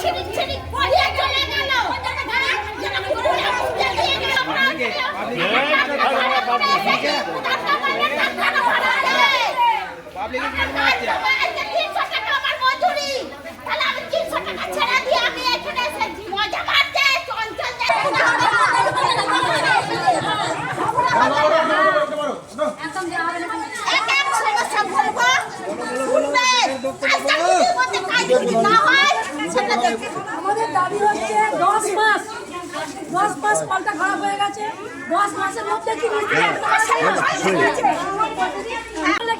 ছিনিক ছিনিক পড়িয়ে চলে গেল তিনশো টাকা আমার মজুরি তাহলে আমি তিনশো টাকা ছেড়ে দিয়ে আমি এখানে এসেছি মজা মারতে চঞ্চল এক এক সমস্যা বলব শুনবে আজকে যদি মধ্যে কাজ যদি না হয় সেটা আমাদের দাবি হচ্ছে দশ মাস দশ মাস কলটা খারাপ হয়ে গেছে দশ মাসের মধ্যে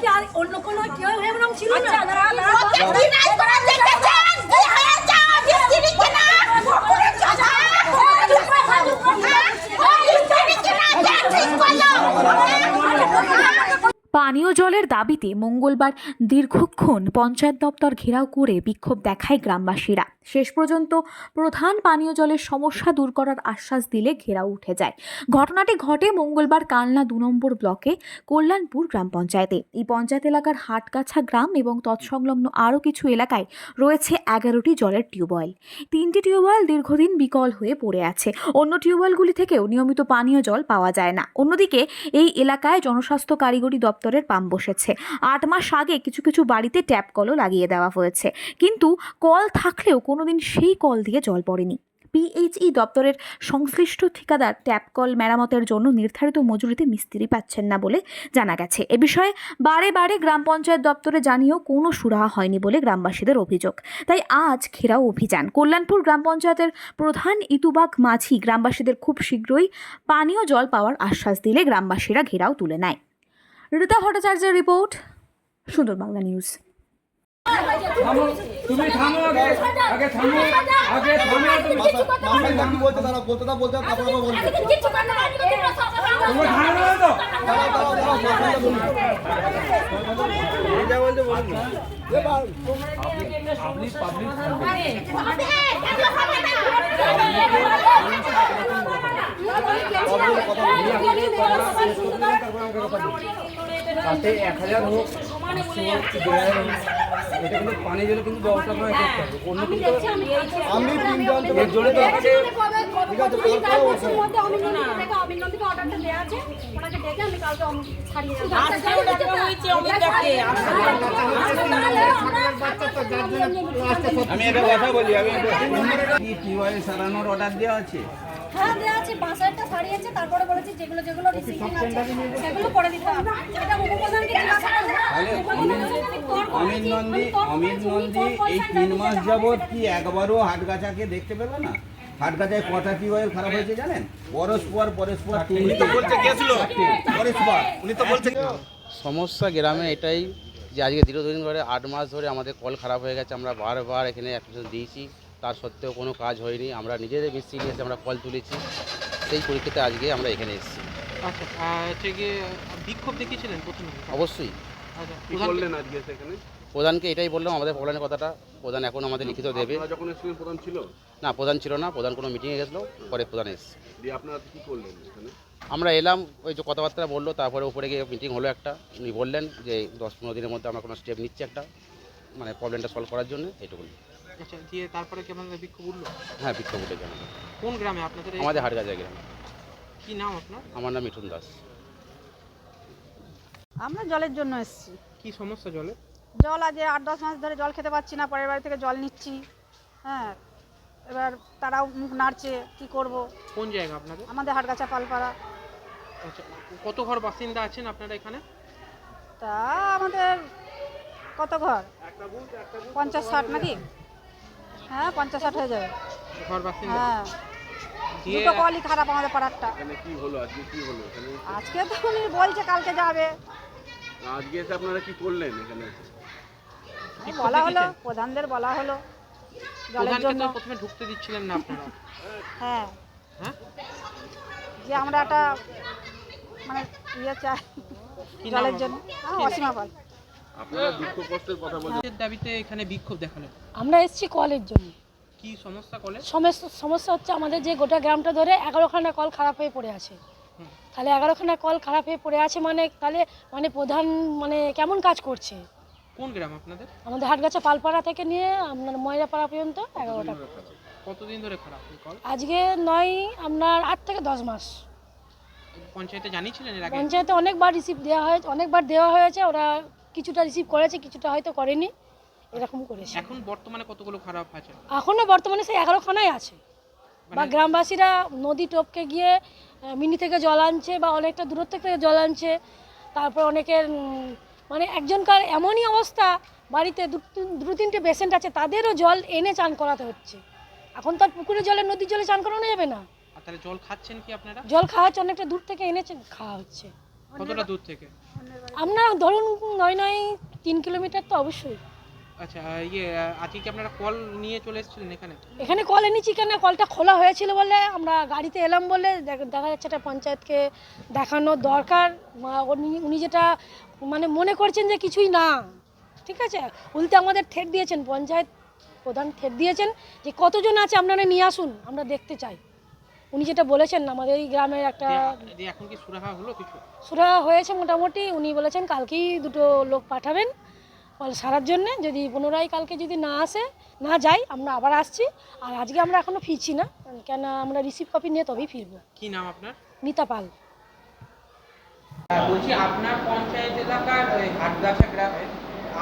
কি আর অন্য কোনো কেউ এরকম ছিল না ওকে বিনাশ করে দেখেছেন কি হয়েছে মিস্ত্রিকে না পুকুরে চলা মিস্ত্রিকে না কে ঠিক করল পানীয় জলের দাবিতে মঙ্গলবার দীর্ঘক্ষণ পঞ্চায়েত দপ্তর ঘেরাও করে বিক্ষোভ দেখায় গ্রামবাসীরা। শেষ পর্যন্ত প্রধান পানীয় জলের সমস্যা দূর করার আশ্বাস দিলে ঘেরাও উঠে যায়। ঘটনাটি ঘটে মঙ্গলবার কালনা দু নম্বর ব্লকে কল্যাণপুর গ্রাম পঞ্চায়েতে। এই পঞ্চায়েত এলাকার হাটগাছা গ্রাম এবং তৎসংলগ্ন আরও কিছু এলাকায় রয়েছে এগারোটি জলের টিউবওয়েল। তিনটি টিউবওয়েল দীর্ঘদিন বিকল হয়ে পড়ে আছে। অন্য টিউবওয়েলগুলি থেকেও নিয়মিত পানীয় জল পাওয়া যায় না। অন্যদিকে এই এলাকায় জনস্বাস্থ্য কারিগরি দপ্তরের পাম্প বসেছে। আট মাস আগে কিছু কিছু বাড়িতে ট্যাপ কলও লাগিয়ে দেওয়া হয়েছে। কিন্তু কল থাকলেও কোনোদিন সেই কল দিয়ে জল পড়েনি। পিএইচই দপ্তরের সংশ্লিষ্ট ঠিকাদার ট্যাপ কল মেরামতের জন্য নির্ধারিত মজুরিতে মিস্ত্রি পাচ্ছেন না বলে জানা গেছে। এ বিষয়ে বারে বারে গ্রাম পঞ্চায়েত দপ্তরে জানিয়েও কোনো সুরাহা হয়নি বলে গ্রামবাসীদের অভিযোগ। তাই আজ ঘেরাও অভিযান। কল্যাণপুর গ্রাম পঞ্চায়েতের প্রধান ইতুবাক মাঝি গ্রামবাসীদের খুব শীঘ্রই পানীয় জল পাওয়ার আশ্বাস দিলে গ্রামবাসীরা ঘেরাও তুলে নেয়। ঋতা ভট্টাচার্যের রিপোর্ট সুন্দর বাংলা নিউজ। তুমি থামো আগে আগে থামো আগে থামো তুমি কি বলতে দাঁড়াও বলতে দাও বলতে দাও তারপরে আবার বলবে। কিছু করতে পারবি তুমি থামো না তো। দাঁড়াও দাঁড়াও দাঁড়াও আপনি পাবলিক এক হাজার হোক এটা কিন্তু পানি জলে কিন্তু ব্যবস্থা করে করতে হবে অন্য কিন্তু আমি তিনজন এর জন্য তো ঠিক আছে আমি একটা কথা বলি। আমি সারানোর অর্ডার দেওয়া আছে হ্যাঁ দেওয়া আছে পাঁচ হাজারটা সারিয়েছে তারপরে বলেছে যেগুলো যেগুলো রিসিভিং আছে সেগুলো করে দিতে হবে। এটা উপপ্রধানকে জিজ্ঞাসা করবে অমিত নন্দী অমিত নন্দী এই তিন মাস যাবৎ কি একবারও হাটগাছাকে দেখতে পেল না? হাটগাছায় কটা টিউবওয়েল খারাপ হয়েছে জানেন? পরস্পর পরস্পর পরস্পর। উনি তো বলছে সমস্যা গ্রামে এটাই যে আজকে দীর্ঘদিন ধরে আট মাস ধরে আমাদের কল খারাপ হয়ে গেছে আমরা বারবার এখানে অ্যাপ্লিকেশন দিয়েছি। তার সত্ত্বেও কোনো কাজ হয়নি। আমরা নিজেদের মিস্ত্রি নিয়ে এসে আমরা কল তুলেছি। সেই পরীক্ষাতে আজকে আমরা এখানে এসেছি। আচ্ছা হচ্ছে গিয়ে বিক্ষোভ দেখিয়েছিলেন প্রথমে অবশ্যই। কি আজকে সেখানে? প্রধানকে এটাই বললাম আমাদের প্রধানের কথাটা। প্রধান এখন আমাদের লিখিত দেবে। আপনারা যখন এসেছিলেন প্রধান ছিল? না প্রধান ছিল না প্রধান কোনো মিটিংয়ে গেছিল পরে প্রধান এসেছে। দিয়ে আপনারা কি করলেন এখানে? আমরা এলাম ওই যে কথাবার্তা বলল তারপরে উপরে গিয়ে মিটিং হলো একটা। উনি বললেন যে দশ পনেরো দিনের মধ্যে আমরা কোনো স্টেপ নিচ্ছি একটা মানে প্রবলেমটা সলভ করার জন্য এইটুকুনি আচ্ছা দিয়ে তারপরে কি আপনাদের বিক্ষোভ উঠল? হ্যাঁ বিক্ষোভ উঠে কোন গ্রামে? আপনাদের আমাদের হাটগাছা গ্রাম। কি নাম আপনার? আমার নাম মিঠুন দাস। আমরা জলের জন্য এসেছি। কি সমস্যা জলে? জল আজ আট দশ মাস ধরে জল খেতে পাচ্ছি না পরের বাড়ি থেকে জল নিচ্ছি। হ্যাঁ এবার তারাও মুখ নাড়ছে কি করব? কোন জায়গা আপনাদের? আমাদের হাটগাছা পালপাড়া। আচ্ছা কত ঘর বাসিন্দা আছেন আপনারা এখানে? তা আমাদের কত ঘর? পঞ্চাশ ষাট নাকি? হ্যাঁ পঞ্চাশ ষাট হয়ে যাবে। ঘর বাসিন্দা? হ্যাঁ। দুটো কলই খারাপ আমাদের পাড়ারটা। কি হলো? আজকে কি হলো? আজকে তো উনি বলছে কালকে যাবে। আজকে এসে আপনারা কি করলেন এখানে? বলা হলো প্রধানদের বলা হলো জলের জন্য। প্রথমে ঢুকতে দিচ্ছিলেন না আপনারা। হ্যাঁ। হ্যাঁ? যে আমরা একটা মানে ইয়ে চাই জলের জন্য। হ্যাঁ অসীমা পাল। আপনারা দুঃখ কষ্টের কথা বলছেন দাবিতে এখানে বিক্ষোভ দেখালেন। আমরা এসেছি কলের জন্য। কি সমস্যা কলে সমস্যা সমস্যা হচ্ছে আমাদের যে গোটা গ্রামটা ধরে এগারোখানা কল খারাপ হয়ে পড়ে আছে। তাহলে এগারোখানা কল খারাপ হয়ে পড়ে আছে মানে তাহলে মানে প্রধান মানে কেমন কাজ করছে? কোন গ্রাম আপনাদের? আমাদের হাটগাছা পালপাড়া থেকে নিয়ে আপনার ময়রাপাড়া পর্যন্ত এগারোটা। কতদিন ধরে খারাপ কল? আজকে নয় আপনার আট থেকে দশ মাস। পঞ্চায়েতে জানিয়েছিলেন এর আগে? পঞ্চায়েতে অনেকবার রিসিভ দেওয়া হয়েছে অনেকবার দেওয়া হয়েছে ওরা কিছুটা রিসিভ করেছে কিছুটা হয়তো করেনি। এরকম করেছে। এখন বর্তমানে কতগুলো খারাপ আছে? এখনও বর্তমানে সেই এগারোখানাই আছে। বা গ্রামবাসীরা নদী টপকে গিয়ে মিনি থেকে জল আনছে বা অনেকটা দূরত্ব থেকে জল আনছে। তারপর অনেকের মানে একজনকার এমনই অবস্থা বাড়িতে দু- দু তিনটে পেশেন্ট আছে তাদেরও জল এনে চান করাতে হচ্ছে। এখন তো আর পুকুরে জলে নদীর জলে চান করানো যাবে না। তাহলে জল খাচ্ছেন কি আপনারা? জল খাওয়া হচ্ছে অনেকটা দূর থেকে এনেছে খাওয়া হচ্ছে। কতটা দূর থেকে? আপনার ধরুন নয় নয় তিন কিলোমিটার তো অবশ্যই। আচ্ছা ইয়ে আজকে কি আপনারা কল নিয়ে চলে এসেছিলেন এখানে? এখানে কল এনেছি কেন? কলটা খোলা হয়েছিল বলে আমরা গাড়িতে এলাম বলে দেখা যাচ্ছে এটা পঞ্চায়েতকে দেখানো দরকার। উনি উনি যেটা মানে মনে করছেন যে কিছুই না। ঠিক আছে? উল্টে আমাদের ঠেট দিয়েছেন পঞ্চায়েত প্রধান ঠেট দিয়েছেন যে কতজন আছে আপনারা নিয়ে আসুন আমরা দেখতে চাই। উনি যেটা বলেছেন আমাদের এই গ্রামের একটা এখন কি সুরাহা হলো কিছু? সুরা হয়েছে মোটামুটি। উনি বলেছেন কালকেই দুটো লোক পাঠাবেন। সারার জন্য যদি পুনরায় কালকে যদি না আসে না যাই আমরা আবার আসছি। আর আজকে আমরা এখনও ফিরছি না কেন আমরা রিসিভ কপি নিয়ে তবেই ফিরবো। কি নাম আপনার? মিতা পাল। বলছি আপনার পঞ্চায়েত এলাকার হাটগাছা গ্রামে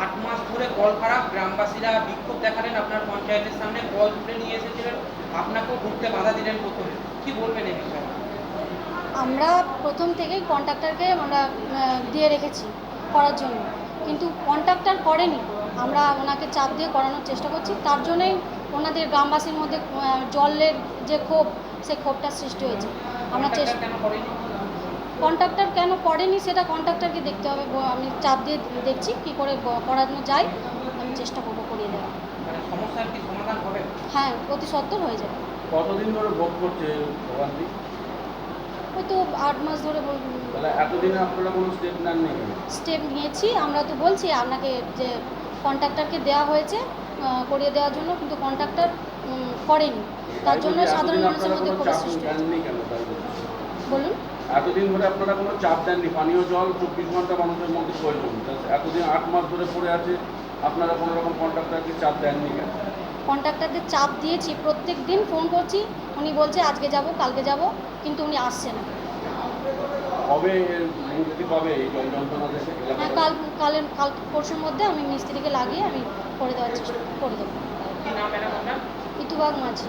আট মাস ধরে কল খারাপ গ্রামবাসীরা বিক্ষোভ দেখালেন আপনার পঞ্চায়েতের সামনে কল তুলে নিয়ে এসেছিলেন আপনাকেও ঘুরতে বাধা দিলেন প্রথমে। কি বলবেন এই বিষয়ে? আমরা প্রথম থেকেই কন্ট্রাক্টরকে আমরা দিয়ে রেখেছি করার জন্য। কিন্তু কন্ট্রাক্টর করেনি। আমরা ওনাকে চাপ দিয়ে করানোর চেষ্টা করছি। তার জন্যই ওনাদের গ্রামবাসীর মধ্যে জলের যে ক্ষোভ সেই ক্ষোভটা সৃষ্টি হয়েছে। আমরা চেষ্টা কন্ট্রাক্টর কেন করেনি? সেটা কন্ট্রাক্টরকে দেখতে হবে। আমি চাপ দিয়ে দেখছি কী করে করানো যায়। আমি চেষ্টা করব করিয়ে দেওয়ার। মানে সমস্যার কি সমাধান হবে? হ্যাঁ অতি সত্তর হয়ে যাবে। কতদিন ধরে ভোগ করছে ভোগান্তি ওই তো আট মাস ধরে এতদিনে আপনারা কোনো স্টেপ নেননি স্টেপ নিয়েছি। আমরা তো বলছি আপনাকে যে কন্ট্রাক্টরকে দেওয়া হয়েছে করিয়ে দেওয়ার জন্য কিন্তু কন্ট্রাক্টর করেনি। তার জন্য সাধারণ মানুষের মধ্যে ক্ষোভের সৃষ্টি? বলুন। এতদিন ধরে আপনারা কোনো চাপ দেননি? পানীয় জল চব্বিশ ঘণ্টা মানুষের মধ্যে প্রয়োজন। এতদিন আট মাস ধরে পড়ে আছে আপনারা কোনো রকম কন্ট্রাক্টরকে চাপ দেননি কেন? কন্ট্রাক্টরদের চাপ দিয়েছি প্রত্যেক দিন ফোন করছি উনি বলছে আজকে যাব কালকে যাব কিন্তু উনি আসছে না। হ্যাঁ কাল কালের কাল পরশুর মধ্যে আমি মিস্ত্রিকে লাগিয়ে আমি করে দেওয়ার চেষ্টা করে দেবো। ইতুবাগ মাঝি।